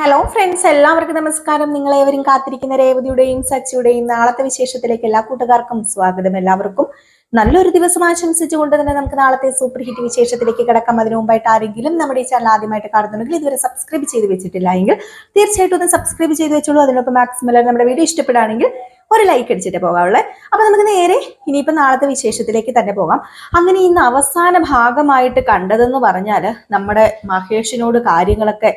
Hello friends എല്ലാവർക്കും നമസ്കാരം. നിങ്ങളേവരും കാത്തിരിക്കുന്ന രേവതിയുടെയും സച്ചിയുടെയും നാളത്തെ വിശേഷത്തിലേക്ക് എല്ലാ കൂട്ടുകാർക്കും സ്വാഗതം. എല്ലാവർക്കും നല്ലൊരു ദിവസം ആശംസിച്ചുകൊണ്ട് തന്നെ നമുക്ക് നാളത്തെ സൂപ്പർ ഹിറ്റ് വിശേഷത്തിലേക്ക് കിടക്കാം. അതിനു മുമ്പായിട്ട് ആരെങ്കിലും നമ്മുടെ ഈ ചാനൽ ആദ്യമായിട്ട് കാണുന്നുണ്ടെങ്കിൽ ഇതുവരെ സബ്സ്ക്രൈബ് ചെയ്ത് വെച്ചിട്ടില്ല എങ്കിൽ തീർച്ചയായിട്ടും ഒന്ന് സബ്സ്ക്രൈബ് ചെയ്ത് വെച്ചോളൂ. അതിനൊപ്പം മാക്സിമം നമ്മുടെ വീഡിയോ ഇഷ്ടപ്പെടുകയാണെങ്കിൽ ഒരു ലൈക്ക് അടിച്ചിട്ട് പോകാവുള്ളേ. അപ്പൊ നമുക്ക് നേരെ ഇനിയിപ്പോ നാളത്തെ വിശേഷത്തിലേക്ക് തന്നെ പോകാം. അങ്ങനെ ഇന്ന് അവസാന ഭാഗമായിട്ട് കണ്ടതെന്ന് പറഞ്ഞാൽ നമ്മുടെ മഹേഷിനോട് കാര്യങ്ങളൊക്കെ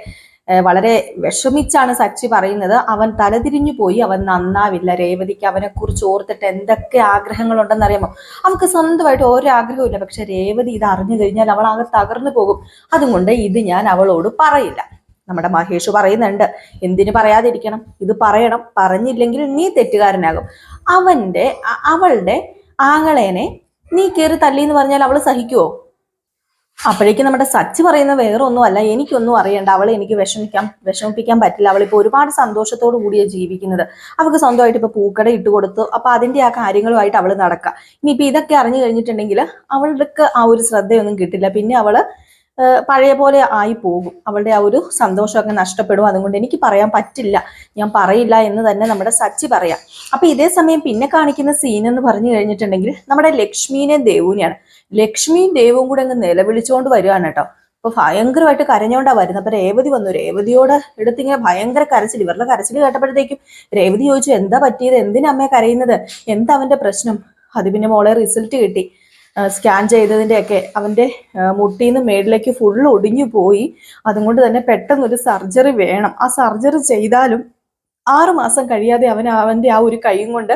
വളരെ വിഷമിച്ചാണ് സച്ചി പറയുന്നത്. അവൻ തലതിരിഞ്ഞു പോയി. അവൻ നന്നാവില്ല. രേവതിക്ക് അവനെ കുറിച്ച് ഓർത്തിട്ട് എന്തൊക്കെ ആഗ്രഹങ്ങളുണ്ടെന്ന് അറിയാമോ? അവൾക്ക് സ്വന്തമായിട്ട് ഓരോ ഇല്ല പക്ഷെ രേവതി ഇത് അറിഞ്ഞു കഴിഞ്ഞാൽ അവൾ ആകെ തകർന്നു പോകും. അതുകൊണ്ട് ഇത് ഞാൻ അവളോട് പറയില്ല. നമ്മുടെ മഹേഷ് പറയുന്നുണ്ട് എന്തിനു പറയാതിരിക്കണം? ഇത് പറയണം. പറഞ്ഞില്ലെങ്കിൽ നീ തെറ്റുകാരനാകും. അവന്റെ അവളുടെ ആങ്ങളേനെ നീ കയറി തല്ലി എന്ന് പറഞ്ഞാൽ അവൾ സഹിക്കുവോ? അപ്പോഴേക്കും നമ്മുടെ സച്ച് പറയുന്ന വേറെ ഒന്നും അല്ല. എനിക്കൊന്നും അറിയണ്ട. അവൾ എനിക്ക് വിഷമിക്കാൻ വിഷമിപ്പിക്കാൻ പറ്റില്ല. അവളിപ്പോ ഒരുപാട് സന്തോഷത്തോടു കൂടിയാണ് ജീവിക്കുന്നത്. അവൾക്ക് സ്വന്തമായിട്ട് ഇപ്പൊ പൂക്കട ഇട്ട് കൊടുത്തു. അപ്പൊ അതിന്റെ ആ കാര്യങ്ങളുമായിട്ട് അവൾ നടക്കുക ഇനിയിപ്പോ ഇതൊക്കെ അറിഞ്ഞു കഴിഞ്ഞിട്ടുണ്ടെങ്കിൽ അവൾക്ക് ആ ഒരു ശ്രദ്ധയൊന്നും കിട്ടില്ല. പിന്നെ ഏഹ് പഴയ പോലെ ആയി പോകും. അവളുടെ ആ ഒരു സന്തോഷമൊക്കെ നഷ്ടപ്പെടും. അതുകൊണ്ട് എനിക്ക് പറയാൻ പറ്റില്ല. ഞാൻ പറയില്ല എന്ന് തന്നെ നമ്മുടെ സച്ചി പറയാം. അപ്പൊ ഇതേ സമയം പിന്നെ കാണിക്കുന്ന സീൻ എന്ന് പറഞ്ഞു കഴിഞ്ഞിട്ടുണ്ടെങ്കിൽ നമ്മുടെ ലക്ഷ്മീനെ ദേവുവിനെയാണ്. ലക്ഷ്മിയും ദേവും കൂടെ അങ്ങ് നിലവിളിച്ചുകൊണ്ട് വരികയാണ് കേട്ടോ. അപ്പൊ ഭയങ്കരമായിട്ട് കരഞ്ഞോണ്ടാ വരുന്നത്. അപ്പൊ രേവതി വന്നു. രേവതിയോട് എടുത്തിങ്ങനെ ഭയങ്കര കരച്ചിൽ. ഇവരുടെ കരച്ചിൽ കേട്ടപ്പോഴത്തേക്കും രേവതി ചോദിച്ചു എന്താ പറ്റിയത്? എന്തിനാ അമ്മയെ കരയുന്നത്? എന്താ അവന്റെ പ്രശ്നം? അത് പിന്നെ മോളെ റിസൾട്ട് കിട്ടി. സ്കാൻ ചെയ്തതിന്റെയൊക്കെ അവന്റെ നിന്ന് മേളിലേക്ക് ഫുള്ള് ഒടിഞ്ഞു പോയി. അതുകൊണ്ട് തന്നെ പെട്ടെന്ന് ഒരു സർജറി വേണം. ആ സർജറി ചെയ്താലും ആറു മാസം കഴിയാതെ അവൻ അവന്റെ ആ ഒരു കൈയും കൊണ്ട്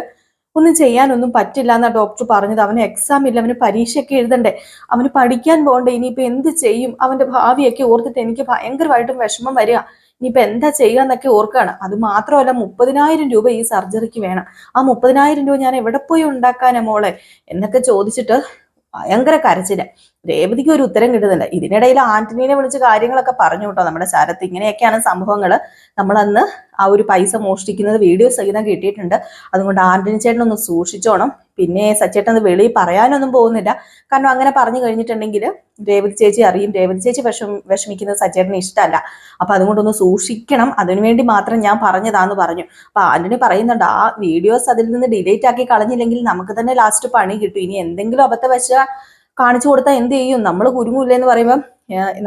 ഒന്നും ചെയ്യാനൊന്നും പറ്റില്ല എന്നാ ഡോക്ടർ പറഞ്ഞത്. അവന് എക്സാം ഇല്ല അവന് പരീക്ഷയൊക്കെ എഴുതണ്ടേ. അവന് പഠിക്കാൻ പോകണ്ടേ. ഇനിയിപ്പോൾ എന്ത് ചെയ്യും? അവന്റെ ഭാവിയൊക്കെ ഓർത്തിട്ട് എനിക്ക് ഭയങ്കരമായിട്ടും വിഷമം വരിക. ഇനിയിപ്പോൾ എന്താ ചെയ്യുക എന്നൊക്കെ ഓർക്കുകയാണ്. അത് മാത്രമല്ല മുപ്പതിനായിരം രൂപ ഈ സർജറിക്ക് വേണം. ആ മുപ്പതിനായിരം രൂപ ഞാൻ എവിടെ പോയി ഉണ്ടാക്കാനാ മോളെ? എന്നൊക്കെ ചോദിച്ചിട്ട് ഭയങ്കര കരച്ചിൽ. രേവതിക്ക് ഒരു ഉത്തരം കിട്ടുന്നില്ല. ഇതിനിടയിൽ ആന്റണീനെ വിളിച്ച് കാര്യങ്ങളൊക്കെ പറഞ്ഞു കേട്ടോ. നമ്മുടെ ശരത്ത് ഇങ്ങനെയൊക്കെയാണ് സംഭവങ്ങൾ നമ്മളന്ന് ആ ഒരു പൈസ മോഷ്ടിക്കുന്നത് വീഡിയോ സഹിതം കിട്ടിയിട്ടുണ്ട്. അതുകൊണ്ട് ആന്റണി ചേട്ടനൊന്ന് സൂക്ഷിച്ചോണം. പിന്നെ സച്ചേട്ടൻ വെളിയിൽ പറയാനൊന്നും പോകുന്നില്ല. കാരണം അങ്ങനെ പറഞ്ഞു കഴിഞ്ഞിട്ടുണ്ടെങ്കിൽ രേവതി ചേച്ചി അറിയും. രേവതി ചേച്ചി വിഷം വിഷമിക്കുന്നത് സച്ചേട്ടന് ഇഷ്ടമല്ല. അപ്പൊ അതുകൊണ്ടൊന്ന് സൂക്ഷിക്കണം. അതിനുവേണ്ടി മാത്രം ഞാൻ പറഞ്ഞതാന്ന് പറഞ്ഞു. അപ്പൊ ആന്റണി പറയുന്നുണ്ട് ആ വീഡിയോസ് അതിൽ നിന്ന് ഡിലീറ്റ് ആക്കി കളഞ്ഞില്ലെങ്കിൽ നമുക്ക് തന്നെ ലാസ്റ്റ് പണി കിട്ടും. ഇനി എന്തെങ്കിലും അബദ്ധ വെച്ച കാണിച്ചു കൊടുത്താൽ എന്ത് ചെയ്യും? നമ്മൾ കുരുങ്ങില്ല എന്ന് പറയുമ്പം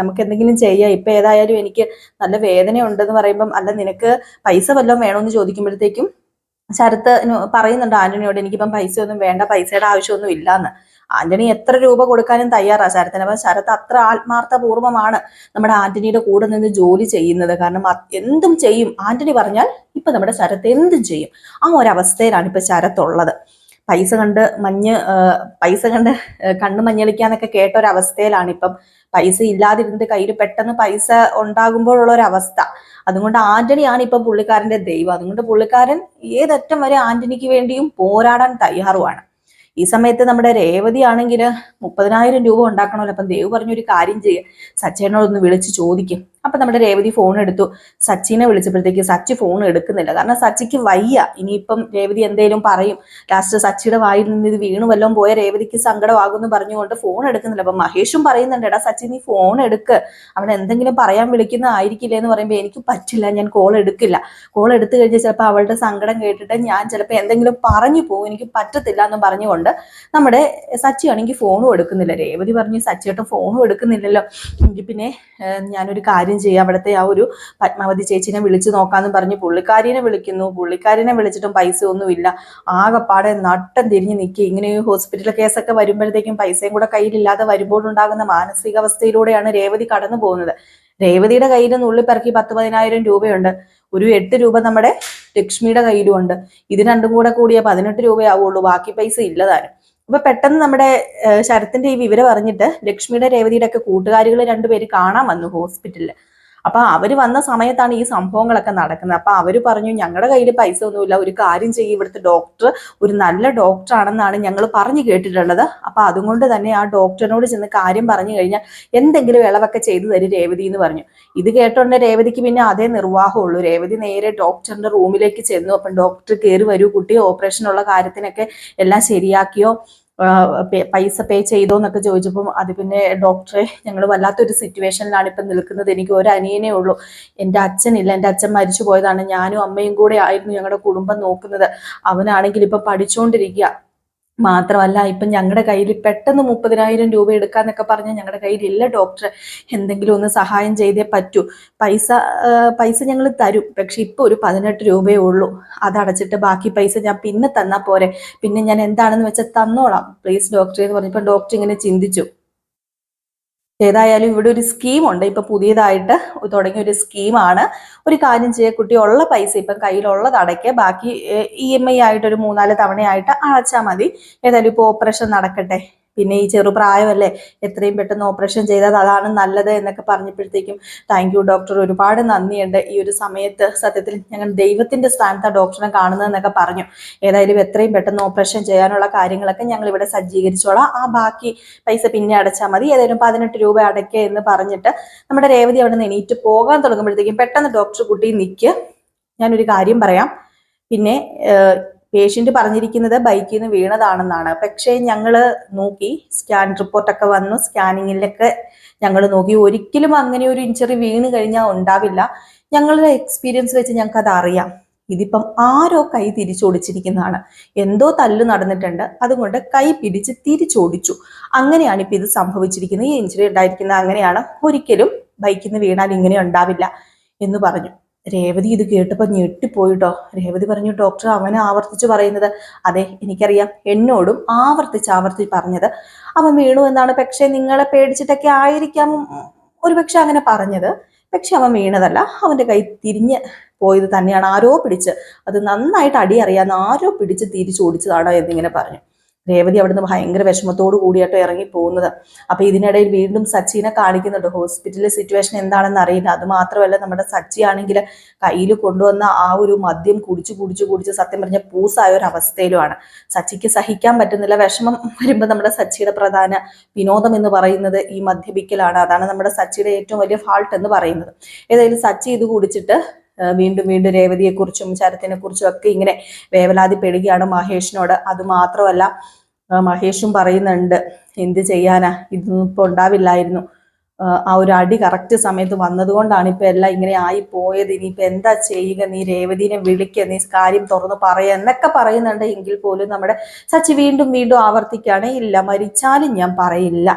നമുക്ക് എന്തെങ്കിലും ചെയ്യാം. ഇപ്പം ഏതായാലും എനിക്ക് നല്ല വേദന ഉണ്ടെന്ന് പറയുമ്പം അല്ല നിനക്ക് പൈസ വല്ലതും വേണമെന്ന് ചോദിക്കുമ്പോഴത്തേക്കും ശരത്ത് പറയുന്നുണ്ട് ആന്റണിയോട് എനിക്കിപ്പം പൈസ ഒന്നും വേണ്ട പൈസയുടെ ആവശ്യമൊന്നും ഇല്ലാന്ന്. ആന്റണി എത്ര രൂപ കൊടുക്കാനും തയ്യാറാണ് ശരത്തിന്. അപ്പം ശരത്ത് അത്ര ആത്മാർത്ഥപൂർവമാണ് നമ്മുടെ ആന്റണിയുടെ കൂടെ നിന്ന് ജോലി ചെയ്യുന്നത്. കാരണം എന്തും ചെയ്യും. ആന്റണി പറഞ്ഞാൽ ഇപ്പം നമ്മുടെ ശരത്ത് എന്തും ചെയ്യും. ആ ഒരവസ്ഥയിലാണ് ഇപ്പൊ ശരത്തുള്ളത്. പൈസ കണ്ട് മഞ്ഞ് പൈസ കണ്ട് കണ്ണ് മഞ്ഞളിക്കാന്നൊക്കെ കേട്ട ഒരു അവസ്ഥയിലാണ് ഇപ്പം. പൈസ ഇല്ലാതിരുന്നിട്ട് കയ്യിൽ പെട്ടെന്ന് പൈസ ഉണ്ടാകുമ്പോഴുള്ള ഒരു അവസ്ഥ അതുകൊണ്ട് ആന്റണിയാണ് ഇപ്പം പുള്ളിക്കാരന്റെ ദൈവം. അതുകൊണ്ട് പുള്ളിക്കാരൻ ഏതറ്റം വരെ ആന്റണിക്ക് വേണ്ടിയും പോരാടാൻ തയ്യാറുമാണ് ഈ സമയത്ത് നമ്മുടെ രേവതി ആണെങ്കിൽ മുപ്പതിനായിരം രൂപ ഉണ്ടാക്കണമല്ലോ. അപ്പം ദേവ് പറഞ്ഞൊരു കാര്യം ചെയ്യുക സച്ചേനോടൊന്ന് വിളിച്ച് ചോദിക്കും. അപ്പൊ നമ്മുടെ രേവതി ഫോൺ എടുത്തു. സച്ചിനെ വിളിച്ചപ്പോഴത്തേക്ക് സച്ചി ഫോൺ എടുക്കുന്നില്ല. കാരണം സച്ചിക്ക് വയ്യ. ഇനിയിപ്പം രേവതി എന്തേലും പറയും. ലാസ്റ്റ് സച്ചിയുടെ വായിൽ നിന്ന് ഇത് വീണു വല്ലതും പോയ രേവതിക്ക് സങ്കടമാകുമെന്ന് പറഞ്ഞുകൊണ്ട് ഫോൺ എടുക്കുന്നില്ല. അപ്പൊ മഹേഷും പറയുന്നുണ്ട് എടാ സച്ചി നീ ഫോൺ എടുക്ക്. അവൻ എന്തെങ്കിലും പറയാൻ വിളിക്കുന്ന ആയിരിക്കില്ല? എന്ന് പറയുമ്പോൾ എനിക്ക് പറ്റില്ല. ഞാൻ കോൾ എടുക്കില്ല. കോൾ എടുത്തു കഴിഞ്ഞാൽ ചിലപ്പോൾ അവളുടെ സങ്കടം കേട്ടിട്ട് ഞാൻ ചിലപ്പോൾ എന്തെങ്കിലും പറഞ്ഞു പോകും. എനിക്ക് പറ്റത്തില്ല എന്ന് പറഞ്ഞുകൊണ്ട് നമ്മുടെ സച്ചി ആണെങ്കിൽ ഫോണും എടുക്കുന്നില്ല. രേവതി പറഞ്ഞു സച്ചിയേട്ടൻ ഫോണും എടുക്കുന്നില്ലല്ലോ. എങ്കിൽ പിന്നെ ഞാനൊരു കാര്യം ചെയ്യാം അവിടുത്തെ ആ ഒരു പത്മാവതി ചേച്ചിനെ വിളിച്ചു നോക്കാന്ന് പറഞ്ഞ് പുള്ളിക്കാരിനെ വിളിക്കുന്നു. പുള്ളിക്കാരിനെ വിളിച്ചിട്ടും പൈസ ഒന്നുമില്ല ആകെപ്പാടെ നട്ടം തിരിഞ്ഞ് നിൽക്കുക ഇങ്ങനെ ഒരു ഹോസ്പിറ്റൽ കേസൊക്കെ വരുമ്പോഴത്തേക്കും പൈസയും കൂടെ കയ്യിലില്ലാതെ വരുമ്പോഴുണ്ടാകുന്ന മാനസികാവസ്ഥയിലൂടെയാണ് രേവതി കടന്നു പോകുന്നത്. രേവതിയുടെ കയ്യിൽ നുള്ളിപ്പറക്കി പത്ത് പതിനായിരം രൂപയുണ്ട്. ഒരു എട്ട് രൂപ നമ്മുടെ ലക്ഷ്മിയുടെ കയ്യിലും ഉണ്ട്. ഇത് രണ്ടും കൂടെ കൂടിയ പതിനെട്ട് രൂപയാവുള്ളൂ. ബാക്കി പൈസ ഇല്ലതാനും അപ്പൊ പെട്ടെന്ന് നമ്മുടെ ശരത്തിന്റെ ഈ വിവരം അറിഞ്ഞിട്ട് ലക്ഷ്മിയുടെ രേവതിയുടെ ഒക്കെ കൂട്ടുകാരികൾ രണ്ടുപേര് കാണാൻ വന്നു ഹോസ്പിറ്റലിൽ അപ്പൊ അവർ വന്ന സമയത്താണ് ഈ സംഭവങ്ങളൊക്കെ നടക്കുന്നത്. അപ്പൊ അവർ പറഞ്ഞു ഞങ്ങളുടെ കയ്യിൽ പൈസ ഒന്നുമില്ല. ഒരു കാര്യം ചെയ്യും. ഇവിടുത്തെ ഡോക്ടർ ഒരു നല്ല ഡോക്ടർ ആണെന്നാണ് ഞങ്ങൾ പറഞ്ഞു കേട്ടിട്ടുള്ളത്. അപ്പൊ അതുകൊണ്ട് തന്നെ ആ ഡോക്ടറിനോട് ചെന്ന് കാര്യം പറഞ്ഞു കഴിഞ്ഞാൽ എന്തെങ്കിലും ഇളവൊക്കെ ചെയ്തു തരും രേവതി എന്ന് പറഞ്ഞു. ഇത് കേട്ടോണ്ട് രേവതിക്ക് പിന്നെ അതേ നിർവാഹമുള്ളൂ. രേവതി നേരെ ഡോക്ടറിന്റെ റൂമിലേക്ക് ചെന്നു. അപ്പം ഡോക്ടർ കയറി വരൂ. കുട്ടി ഓപ്പറേഷനുള്ള കാര്യത്തിനൊക്കെ എല്ലാം ശരിയാക്കിയോ? പൈസ പേ ചെയ്തോ എന്നൊക്കെ ചോദിച്ചപ്പം അത് പിന്നെ ഡോക്ടറെ ഞങ്ങൾ വല്ലാത്തൊരു സിറ്റുവേഷനിലാണ് ഇപ്പം നിൽക്കുന്നത്. എനിക്ക് ഒരു അനിയനേ ഉള്ളൂ. എന്റെ അച്ഛനില്ല. എന്റെ അച്ഛൻ മരിച്ചു പോയതാണ് ഞാനും അമ്മയും കൂടെ ആയിരുന്നു ഞങ്ങളുടെ കുടുംബം നോക്കുന്നത്. അവനാണെങ്കിൽ ഇപ്പം പഠിച്ചുകൊണ്ടിരിക്കുക മാത്രമല്ല ഇപ്പം ഞങ്ങളുടെ കയ്യിൽ പെട്ടെന്ന് മുപ്പതിനായിരം രൂപ എടുക്കാന്നൊക്കെ പറഞ്ഞാൽ ഞങ്ങളുടെ കയ്യിലില്ല ഡോക്ടർ എന്തെങ്കിലും ഒന്ന് സഹായം ചെയ്തേ പറ്റൂ. പൈസ പൈസ ഞങ്ങൾ തരും. പക്ഷെ ഇപ്പോൾ ഒരു പതിനെട്ട് രൂപയേ ഉള്ളൂ. അതടച്ചിട്ട് ബാക്കി പൈസ ഞാൻ പിന്നെ തന്നാൽ പോരെ. പിന്നെ ഞാൻ എന്താണെന്ന് വെച്ചാൽ തന്നോളാം. പ്ലീസ് ഡോക്ടറെ എന്ന് പറഞ്ഞപ്പോൾ ഡോക്ടർ ഇങ്ങനെ ചിന്തിച്ചു. ഏതായാലും ഇവിടെ ഒരു സ്കീമുണ്ട് ഇപ്പൊ പുതിയതായിട്ട് തുടങ്ങിയ ഒരു സ്കീമാണ് ഒരു കാര്യം ചെയ്യുക കുട്ടി ഉള്ള പൈസ ഇപ്പം കയ്യിലുള്ളത് അടയ്ക്കുക ബാക്കി ഇ എം ഐ ആയിട്ട് ഒരു മൂന്നാൽ തവണയായിട്ട് അടച്ചാൽ മതി. ഏതായാലും ഇപ്പോൾ ഓപ്പറേഷൻ നടക്കട്ടെ. പിന്നെ ഈ ചെറുപ്രായമല്ലേ എത്രയും പെട്ടെന്ന് ഓപ്പറേഷൻ ചെയ്താൽ അതാണ് നല്ലത് എന്നൊക്കെ പറഞ്ഞപ്പോഴത്തേക്കും താങ്ക് യു ഡോക്ടർ ഒരുപാട് നന്ദിയുണ്ട്. ഈ ഒരു സമയത്ത് സത്യത്തിൽ ഞങ്ങൾ ദൈവത്തിന്റെ സ്ഥാനത്താണ് ഡോക്ടറിനെ കാണുന്നതെന്നൊക്കെ പറഞ്ഞു. ഏതായാലും എത്രയും പെട്ടെന്ന് ഓപ്പറേഷൻ ചെയ്യാനുള്ള കാര്യങ്ങളൊക്കെ ഞങ്ങൾ ഇവിടെ സജ്ജീകരിച്ചോളാം. ആ ബാക്കി പൈസ പിന്നെ അടച്ചാൽ മതി. ഏതായാലും പതിനെട്ട് രൂപ അടയ്ക്കുക എന്ന് പറഞ്ഞിട്ട് നമ്മുടെ രേവതി അവിടെ നിന്ന് എണീറ്റ് പോകാൻ തുടങ്ങുമ്പോഴത്തേക്കും പെട്ടെന്ന് ഡോക്ടർ കുട്ടി നിൽക്കുക ഞാനൊരു കാര്യം പറയാം. പിന്നെ പേഷ്യന്റ് പറഞ്ഞിരിക്കുന്നത് ബൈക്കിൽ നിന്ന് വീണതാണെന്നാണ്. പക്ഷേ ഞങ്ങൾ നോക്കി സ്കാൻ റിപ്പോർട്ടൊക്കെ വന്നു സ്കാനിങ്ങിലൊക്കെ ഞങ്ങൾ നോക്കി. ഒരിക്കലും അങ്ങനെ ഒരു ഇഞ്ചറി വീണ് കഴിഞ്ഞാൽ ഉണ്ടാവില്ല. ഞങ്ങളുടെ എക്സ്പീരിയൻസ് വെച്ച് ഞങ്ങൾക്ക് അത് അറിയാം ഇതിപ്പം ആരോ കൈ തിരിച്ചോടിച്ചിരിക്കുന്നതാണ്. എന്തോ തല്ല് നടന്നിട്ടുണ്ട്. അതുകൊണ്ട് കൈ പിടിച്ച് തിരിച്ചോടിച്ചു. അങ്ങനെയാണ് ഇപ്പം ഇത് സംഭവിച്ചിരിക്കുന്നത്. ഈ ഇഞ്ചുറി ഉണ്ടായിരിക്കുന്നത് അങ്ങനെയാണ്. ഒരിക്കലും ബൈക്കിൽ നിന്ന് വീണാൽ ഇങ്ങനെ ഉണ്ടാവില്ല എന്ന് പറഞ്ഞു. രേവതി ഇത് കേട്ടപ്പോൾ ഞെട്ടിപ്പോയിട്ടോ. രേവതി പറഞ്ഞു ഡോക്ടർ അവനെ ആവർത്തിച്ച് പറയുന്നത്. അതെ എനിക്കറിയാം. എന്നോടും ആവർത്തിച്ച് ആവർത്തി പറഞ്ഞത് അവൻ വീണു എന്നാണ്. പക്ഷേ നിങ്ങളെ പേടിച്ചിട്ടൊക്കെ ആയിരിക്കാം ഒരു പക്ഷെ അങ്ങനെ പറഞ്ഞത്. പക്ഷെ അവൻ വീണതല്ല. അവന്റെ കൈ തിരിഞ്ഞ് പോയത് തന്നെയാണ്. ആരോ പിടിച്ച് അത് നന്നായിട്ട് അടി ആരോ പിടിച്ച് തിരിച്ചോടിച്ചതാണോ എന്നിങ്ങനെ പറഞ്ഞു. രേവതി അവിടുന്ന് ഭയങ്കര വിഷമത്തോടു കൂടിയാട്ടോ ഇറങ്ങി പോകുന്നത്. അപ്പൊ ഇതിനിടയിൽ വീണ്ടും സച്ചിനെ കാണിക്കുന്നുണ്ട്. ഹോസ്പിറ്റലിലെ സിറ്റുവേഷൻ എന്താണെന്ന് അറിയില്ല. അത് മാത്രമല്ല നമ്മുടെ സച്ചി ആണെങ്കിൽ കയ്യിൽ കൊണ്ടുവന്ന ആ ഒരു മദ്യം കുടിച്ചു കുടിച്ചു കുടിച്ച് സത്യം പറഞ്ഞ പൂസായ ഒരു അവസ്ഥയിലുമാണ്. സച്ചിക്ക് സഹിക്കാൻ പറ്റുന്നില്ല. വിഷമം വരുമ്പോൾ നമ്മുടെ സച്ചിയുടെ പ്രധാന വിനോദം എന്ന് പറയുന്നത് ഈ മദ്യപിക്കലാണ്. അതാണ് നമ്മുടെ സച്ചിയുടെ ഏറ്റവും വലിയ ഫാൾട്ട് എന്ന് പറയുന്നത്. ഏതായാലും സച്ചി ഇത് കുടിച്ചിട്ട് വീണ്ടും വീണ്ടും രേവതിയെക്കുറിച്ചും ശരത്തിനെ കുറിച്ചും ഒക്കെ ഇങ്ങനെ വേവലാതിപ്പെടുകയാണ് മഹേഷിനോട്. അത് മാത്രമല്ല മഹേഷും പറയുന്നുണ്ട് എന്ത് ചെയ്യാനാ? ഇതൊന്നും ഇപ്പൊ ഉണ്ടാവില്ലായിരുന്നു. ആ, ആ ഒരു അടി കറക്റ്റ് സമയത്ത് വന്നതുകൊണ്ടാണ് ഇപ്പൊ എല്ലാം ഇങ്ങനെ ആയി പോയത് ഇനിയിപ്പൊ എന്താ ചെയ്യുക? നീ രേവതിനെ വിളിക്കുക നീ കാര്യം തുറന്ന് പറയുക എന്നൊക്കെ പറയുന്നുണ്ട്. എങ്കിൽ പോലും നമ്മുടെ സച്ചി വീണ്ടും വീണ്ടും ആവർത്തിക്കുകയാണ് ഇല്ല മരിച്ചാലും ഞാൻ പറയില്ല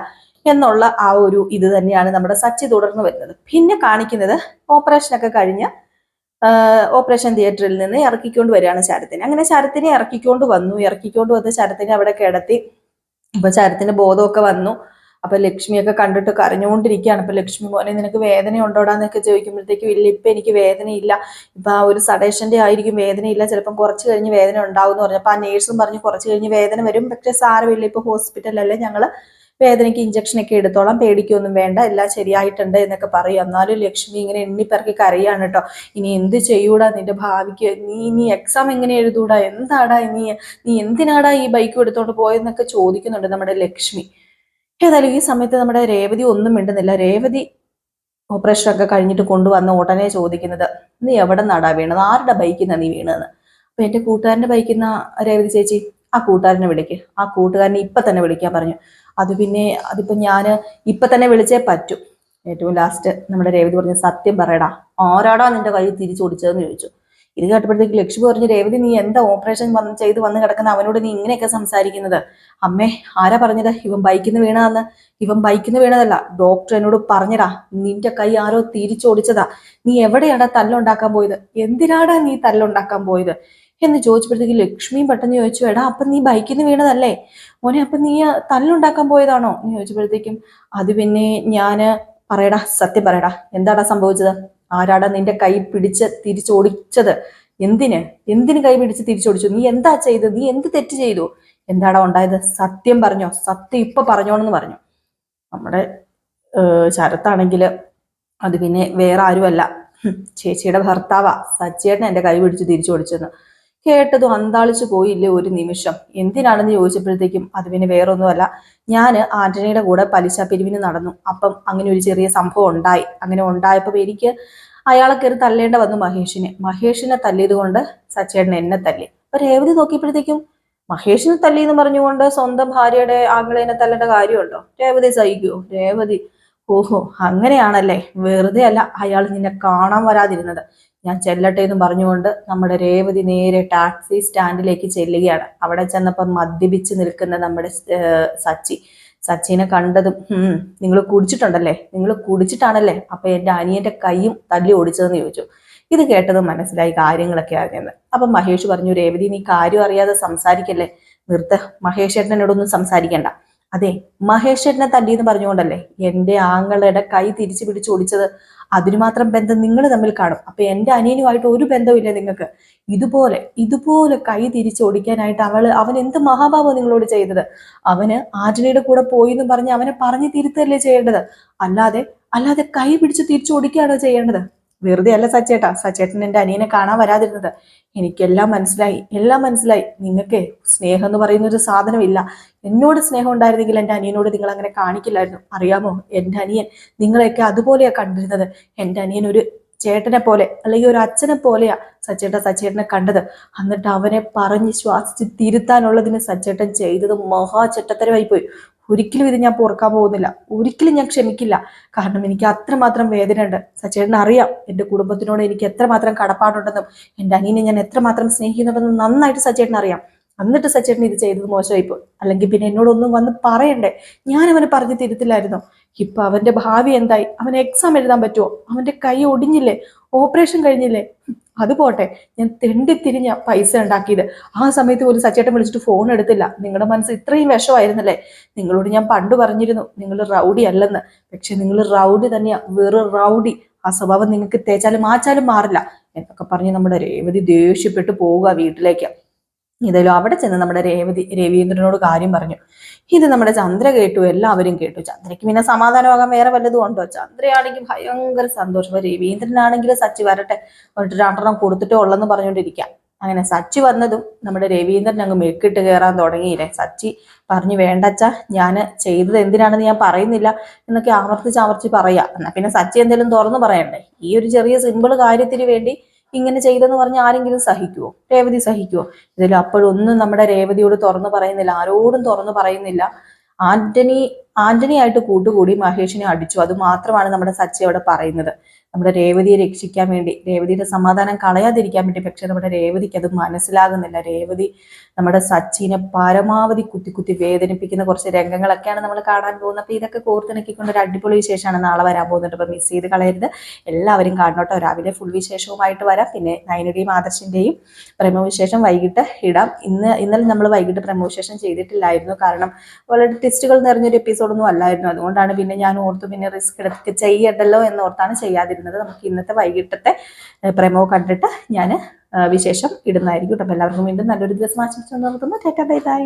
എന്നുള്ള ആ ഒരു ഇത് തന്നെയാണ് നമ്മുടെ സച്ചി തുടർന്ന് വരുന്നത്. പിന്നെ കാണിക്കുന്നത് ഓപ്പറേഷനൊക്കെ കഴിഞ്ഞ് ഓപ്പറേഷൻ തിയേറ്ററിൽ നിന്ന് ഇറക്കിക്കൊണ്ട് വരികയാണ് ശരത്തിനെ അങ്ങനെ ശരത്തിനെ ഇറക്കിക്കൊണ്ട് വന്നു. ഇറക്കിക്കൊണ്ട് വന്ന് ശരത്തിനെ അവിടെ കിടത്തി. അപ്പൊ ശരത്തിന് ബോധമൊക്കെ വന്നു. അപ്പൊ ലക്ഷ്മിയൊക്കെ കണ്ടിട്ട് കരഞ്ഞുകൊണ്ടിരിക്കുകയാണ്. അപ്പൊ ലക്ഷ്മി മോനെ നിനക്ക് വേദന ഉണ്ടോടാന്നൊക്കെ ചോദിക്കുമ്പോഴത്തേക്കും ഇല്ല ഇപ്പൊ എനിക്ക് വേദനയില്ല. ഇപ്പൊ ആ ഒരു സഡേഷന്റെ ആയിരിക്കും വേദനയില്ല. ചിലപ്പം കുറച്ച് കഴിഞ്ഞ് വേദന ഉണ്ടാവും എന്ന് പറഞ്ഞു. അപ്പൊ ആ നേഴ്സും പറഞ്ഞു കുറച്ച് കഴിഞ്ഞ് വേദന വരും. പക്ഷെ സാരമില്ല. ഇപ്പൊ ഹോസ്പിറ്റലല്ലേ ഞങ്ങൾ? വേദനയ്ക്ക് ഇഞ്ചക്ഷൻ ഒക്കെ എടുത്തോളാം പേടിക്കൊന്നും വേണ്ട എല്ലാം ശരിയായിട്ടുണ്ട് എന്നൊക്കെ പറയും. എന്നാലും ലക്ഷ്മി ഇങ്ങനെ എണ്ണിപ്പെറക്കി കരയാണ് കേട്ടോ ഇനി എന്ത് ചെയ്യൂടാ നിന്റെ ഭാവിക്ക്? നീ ഇനി എക്സാം എങ്ങനെ എഴുതൂടാ? എന്താടാ ഇനി നീ എന്തിനാടാ ഈ ബൈക്ക് എടുത്തോണ്ട് പോയെന്നൊക്കെ ചോദിക്കുന്നുണ്ട് നമ്മുടെ ലക്ഷ്മി. ഏതായാലും ഈ സമയത്ത് നമ്മുടെ രേവതി ഒന്നും മിണ്ടുന്നില്ല. രേവതി ഓപ്പറേഷൻ ഒക്കെ കഴിഞ്ഞിട്ട് കൊണ്ടുവന്ന ഉടനെ ചോദിക്കുന്നത് നീ എവിടെ നടാ വീണത്? ആരുടെ ബൈക്കിൽ നിന്നാണ് നീ വീണതെന്ന്? അപ്പൊ എന്റെ കൂട്ടുകാരന്റെ ബൈക്കിൽ നിന്നാ രേവതി ചേച്ചി? ആ കൂട്ടുകാരനെ വിളിക്ക്. ആ കൂട്ടുകാരനെ ഇപ്പൊ തന്നെ വിളിക്കാൻ പറഞ്ഞു. അത് പിന്നെ അതിപ്പോ ഞാൻ ഇപ്പൊ തന്നെ വിളിച്ചേ പറ്റൂ. ഏറ്റവും ലാസ്റ്റ് നമ്മുടെ രേവതി പറഞ്ഞു സത്യം പറയടാ. ആരാടാ നിന്റെ കൈ തിരിച്ചോടിച്ചതെന്ന് ചോദിച്ചു. ഇത് കേട്ടപ്പോഴത്തേക്ക് ലക്ഷ്മി പറഞ്ഞു രേവതി നീ എന്താ ഓപ്പറേഷൻ വന്ന് ചെയ്ത് വന്ന് കിടക്കുന്ന? അവനോട് നീ ഇങ്ങനെയൊക്കെ സംസാരിക്കുന്നത്. അമ്മേ ആരാ പറഞ്ഞത്? ഇവൻ ബൈക്കിന്ന് വീണതെന്ന്. ഇവൻ ബൈക്കിന്ന് വീണതല്ല. ഡോക്ടർ എന്നോട് പറഞ്ഞടാ നിന്റെ കൈ ആരോ തിരിച്ചോടിച്ചതാ നീ എവിടെയാടാ തല്ലുണ്ടാക്കാൻ പോയത്? എന്തിനാടാ നീ തല്ലുണ്ടാക്കാൻ പോയത്? എന്ന് ചോദിച്ചപ്പോഴത്തേക്ക് ലക്ഷ്മിയും പെട്ടെന്ന് ചോദിച്ചു എടാ അപ്പൊ നീ ബൈക്കിൽ നിന്ന് വീണതല്ലേ? മോനെ അപ്പൊ നീ തല്ലുണ്ടാക്കാൻ പോയതാണോ? എന്ന് ചോദിച്ചപ്പോഴത്തേക്കും അത് പിന്നെ ഞാൻ പറയടാ സത്യം പറയടാ എന്താടാ സംഭവിച്ചത്? ആരാടാ നിന്റെ കൈ പിടിച്ച് തിരിച്ചോടിച്ചത്? എന്തിന്? എന്തിന് കൈ പിടിച്ച് തിരിച്ചോടിച്ചു? നീ എന്താ ചെയ്തത്? നീ എന്ത് തെറ്റ് ചെയ്തു? എന്താടാ ഉണ്ടായത്? സത്യം പറഞ്ഞോ? സത്യം ഇപ്പൊ പറഞ്ഞോണെന്ന് പറഞ്ഞു. നമ്മുടെ ശരത്താണെങ്കിൽ അത് പിന്നെ വേറെ ആരുമല്ല. ചേച്ചിയുടെ ഭർത്താവാ. സച്ചേട്ടൻ എന്റെ കൈ പിടിച്ച് തിരിച്ചോടിച്ചെന്ന്. കേട്ടതും അന്താളിച്ചു പോയില്ലേ ഒരു നിമിഷം? എന്തിനാണെന്ന് ചോദിച്ചപ്പോഴത്തേക്കും അത് പിന്നെ വേറൊന്നുമല്ല. ഞാൻ ആന്റണിയുടെ കൂടെ പലിശ പിരിവിന് നടന്നു. അപ്പം അങ്ങനെ ഒരു ചെറിയ സംഭവം ഉണ്ടായി. അങ്ങനെ ഉണ്ടായപ്പോൾ എനിക്ക് അയാളെ കയറി തല്ലേണ്ട വന്നു മഹേഷിനെ. മഹേഷിനെ തല്ലിയത് കൊണ്ട് സച്ചേട്ടൻ എന്നെ തല്ലി. അപ്പൊ രേവതി നോക്കിയപ്പോഴത്തേക്കും മഹേഷിനെ തല്ലി എന്ന് പറഞ്ഞുകൊണ്ട് സ്വന്തം ഭാര്യയുടെ ആംഗളേനെ തല്ലേണ്ട കാര്യമുണ്ടോ? രേവതി സഹിക്കോ രേവതി. ഓഹോ അങ്ങനെയാണല്ലേ? വെറുതെ അല്ല അയാൾ നിന്നെ കാണാൻ വരാതിരുന്നത്. ഞാൻ ചെല്ലട്ടെ എന്ന് പറഞ്ഞുകൊണ്ട് നമ്മുടെ രേവതി നേരെ ടാക്സി സ്റ്റാൻഡിലേക്ക് ചെല്ലുകയാണ്. അവിടെ ചെന്നപ്പോൾ മദ്യപിച്ച് നിൽക്കുന്ന നമ്മുടെ സച്ചി. സച്ചിനെ കണ്ടതും നിങ്ങൾ കുടിച്ചിട്ടുണ്ടല്ലേ? നിങ്ങൾ കുടിച്ചിട്ടാണല്ലേ? അപ്പൊ എന്റെ അനിയന്റെ കൈയും തല്ലി ഓടിച്ചതെന്ന് ചോദിച്ചു. ഇത് കേട്ടത് മനസ്സിലായി കാര്യങ്ങളൊക്കെ അറിഞ്ഞത് അപ്പൊ മഹേഷ് പറഞ്ഞു രേവതി നീ കാര്യം അറിയാതെ സംസാരിക്കല്ലേ? നിർത്ത. മഹേഷ് ഏട്ടനോടൊന്നും സംസാരിക്കണ്ട. അതെ മഹേഷ് ഏട്ടനെ തല്ലിയെന്ന് പറഞ്ഞുകൊണ്ടല്ലേ? എന്റെ ആങ്ങളുടെ കൈ തിരിച്ചു പിടിച്ച് ഓടിച്ചത്. അതിന് മാത്രം ബന്ധം നിങ്ങൾ തമ്മിൽ കാണും. അപ്പൊ എന്റെ അനിയനുമായിട്ട് ഒരു ബന്ധമില്ല നിങ്ങൾക്ക്. ഇതുപോലെ ഇതുപോലെ കൈ തിരിച്ചോടിക്കാനായിട്ട് അവൾ അവൻ എന്ത് മഹാഭാവം നിങ്ങളോട് ചെയ്തത്? അവന് ആന്റണിയുടെ കൂടെ പോയി എന്ന് പറഞ്ഞ് അവനെ പറഞ്ഞു തിരുത്തല്ലേ ചെയ്യേണ്ടത്? അല്ലാതെ അല്ലാതെ കൈ പിടിച്ച് തിരിച്ചോടിക്കുകയാണോ ചെയ്യേണ്ടത്? വെറുതെ അല്ല സച്ചേട്ടാ. സച്ചേട്ടൻ എന്റെ അനിയനെ കാണാൻ വരാതിരുന്നത്. എനിക്കെല്ലാം മനസ്സിലായി. എല്ലാം മനസ്സിലായി. നിങ്ങൾക്ക് സ്നേഹം എന്ന് പറയുന്ന ഒരു സാധനമില്ല. എന്നോട് സ്നേഹം ഉണ്ടായിരുന്നെങ്കിൽ എന്റെ അനിയനോട് നിങ്ങൾ അങ്ങനെ കാണിക്കില്ലായിരുന്നു. അറിയാമോ? എന്റെ അനിയൻ നിങ്ങളെയൊക്കെ അതുപോലെയാ കണ്ടിരുന്നത്. എന്റെ അനിയൻ ഒരു ചേട്ടനെ പോലെ അല്ലെങ്കിൽ ഒരു അച്ഛനെ പോലെയാ സച്ചേട്ടൻ സച്ചേട്ടനെ കണ്ടത്. എന്നിട്ട് അവനെ പറഞ്ഞ് ശ്വാസിച്ച് തിരുത്താനുള്ളതിന് സച്ചേട്ടൻ ചെയ്തത് മഹാചട്ടത്തരമായി പോയി ഒരിക്കലും ഇത് ഞാൻ പൊറുക്കാൻ പോകുന്നില്ല. ഒരിക്കലും ഞാൻ ക്ഷമിക്കില്ല. കാരണം എനിക്ക് അത്രമാത്രം വേദനയുണ്ട്. സച്ചേട്ടൻ അറിയാം എന്റെ കുടുംബത്തിനോട് എനിക്ക് എത്രമാത്രം കടപ്പാടുണ്ടെന്നും എന്റെ അനിയനെ ഞാൻ എത്രമാത്രം സ്നേഹിക്കുന്നുണ്ടെന്നും നന്നായിട്ട് സച്ചേട്ടൻ അറിയാം. എന്നിട്ട് സച്ചേട്ടൻ ഇത് ചെയ്തത് മോശമായിപ്പോൾ അല്ലെങ്കിൽ പിന്നെ എന്നോടൊന്നും വന്ന് പറയണ്ടേ? ഞാൻ അവനെ പറഞ്ഞു തിരുത്തില്ലായിരുന്നു. ഇപ്പൊ അവന്റെ ഭാവി എന്തായി? അവന് എക്സാം എഴുതാൻ പറ്റുമോ അവന്റെ കൈ ഒടിഞ്ഞില്ലേ? ഓപ്പറേഷൻ കഴിഞ്ഞില്ലേ? അത് പോട്ടെ ഞാൻ തെണ്ടിത്തിരിഞ്ഞ പൈസ ഉണ്ടാക്കിയത്. ആ സമയത്ത് പോലും സച്ചേട്ടൻ വിളിച്ചിട്ട് ഫോൺ എടുത്തില്ല. നിങ്ങളുടെ മനസ്സ് ഇത്രയും വിഷമായിരുന്നല്ലേ നിങ്ങളോട് ഞാൻ പണ്ട് പറഞ്ഞിരുന്നു നിങ്ങൾ റൗഡി അല്ലെന്ന്. പക്ഷെ നിങ്ങൾ റൗഡി തന്നെയാ വെറും റൗഡി ആ സ്വഭാവം നിങ്ങൾക്ക് തേച്ചാലും മാച്ചാലും മാറില്ല എന്നൊക്കെ പറഞ്ഞ് നമ്മുടെ രേവതി ദേഷ്യപ്പെട്ട് പോവുക വീട്ടിലേക്ക്. ഏതായാലും അവിടെ ചെന്ന് നമ്മുടെ രേവതി രവീന്ദ്രനോട് കാര്യം പറഞ്ഞു. ഇത് നമ്മുടെ ചന്ദ്ര കേട്ടു എല്ലാവരും കേട്ടു. ചന്ദ്രയ്ക്ക് പിന്നെ സമാധാനമാകാൻ വേറെ വല്ലതും ഉണ്ടോ? ചന്ദ്രയാണെങ്കിൽ ഭയങ്കര സന്തോഷം. രവീന്ദ്രനാണെങ്കിൽ സച്ചി വരട്ടെ. എന്നിട്ട് രണ്ടെണ്ണം കൊടുത്തിട്ടോ ഉള്ളെന്ന് പറഞ്ഞുകൊണ്ടിരിക്കാം. അങ്ങനെ സച്ചി വന്നതും നമ്മുടെ രവീന്ദ്രൻ അങ്ങ് മെക്കിട്ട് കയറാൻ തുടങ്ങിയില്ലേ? സച്ചി പറഞ്ഞു വേണ്ടച്ച ഞാൻ ചെയ്തത് എന്തിനാണെന്ന് ഞാൻ പറയുന്നില്ല എന്നൊക്കെ ആവർത്തിച്ച് ആവർത്തിച്ച് പറയാ. എന്നാ പിന്നെ സച്ചി എന്തെങ്കിലും തുറന്നു പറയണ്ടേ? ഈ ഒരു ചെറിയ സിമ്പിൾ കാര്യത്തിന് വേണ്ടി ഇങ്ങനെ ചെയ്തെന്ന് പറഞ്ഞ് ആരെങ്കിലും സഹിക്കുവോ? രേവതി സഹിക്കുവോ? ഇതിൽ അപ്പോഴൊന്നും നമ്മുടെ രേവതിയോട് തുറന്നു പറയുന്നില്ല. ആരോടും തുറന്നു പറയുന്നില്ല. ആന്റണി ആന്റണി ആയിട്ട് കൂട്ടുകൂടി മഹേഷിനെ അടിച്ചു. അത് മാത്രമാണ് നമ്മുടെ സച്ചി അവിടെ പറയുന്നത്. നമ്മുടെ രേവതിയെ രക്ഷിക്കാൻ വേണ്ടി രേവതിയുടെ സമാധാനം കളയാതിരിക്കാൻ വേണ്ടി പക്ഷെ നമ്മുടെ രേവതിക്ക് അത് മനസ്സിലാകുന്നില്ല. രേവതി നമ്മുടെ സച്ചിനെ പരമാവധി കുത്തി കുത്തി വേദനിപ്പിക്കുന്ന കുറച്ച് രംഗങ്ങളൊക്കെയാണ് നമ്മൾ കാണാൻ പോകുന്നത്. അപ്പൊ ഇതൊക്കെ കോർത്തിണക്കിക്കൊണ്ട് ഒരു അടിപൊളി വിശേഷമാണ് നാളെ വരാൻ പോകുന്നുണ്ട് അപ്പൊ മിസ് ചെയ്ത് കളയരുത്. എല്ലാവരും കാണോട്ടോ രാവിലെ ഫുൾ വിശേഷവുമായിട്ട് വരാം. പിന്നെ നയനുടെയും ആദർശിന്റെയും പ്രമവിശേഷം വൈകിട്ട് ഇടാം. ഇന്ന് ഇന്നലെ നമ്മൾ വൈകിട്ട് പ്രമവിശേഷം ചെയ്തിട്ടില്ലായിരുന്നു. കാരണം വളരെ ടെസ്റ്റുകൾ നിറഞ്ഞൊരു എപ്പിസോഡൊന്നും അല്ലായിരുന്നു. അതുകൊണ്ടാണ് പിന്നെ ഞാൻ ഓർത്തു പിന്നെ റിസ്ക് എടുത്ത് ചെയ്യണ്ടല്ലോ എന്ന് ഓർത്താണ് ചെയ്യാതിരുന്നത് നമുക്ക് ഇന്നത്തെ വൈകിട്ടത്തെ പ്രമോ കണ്ടിട്ട് ഞാൻ വിശേഷം ഇടുന്നതായിരിക്കും കേട്ടോ. അപ്പോൾ എല്ലാവർക്കും വീണ്ടും നല്ലൊരു ദിവസം ആശംസിച്ചു നിർത്തുന്നു ബൈ ബൈ.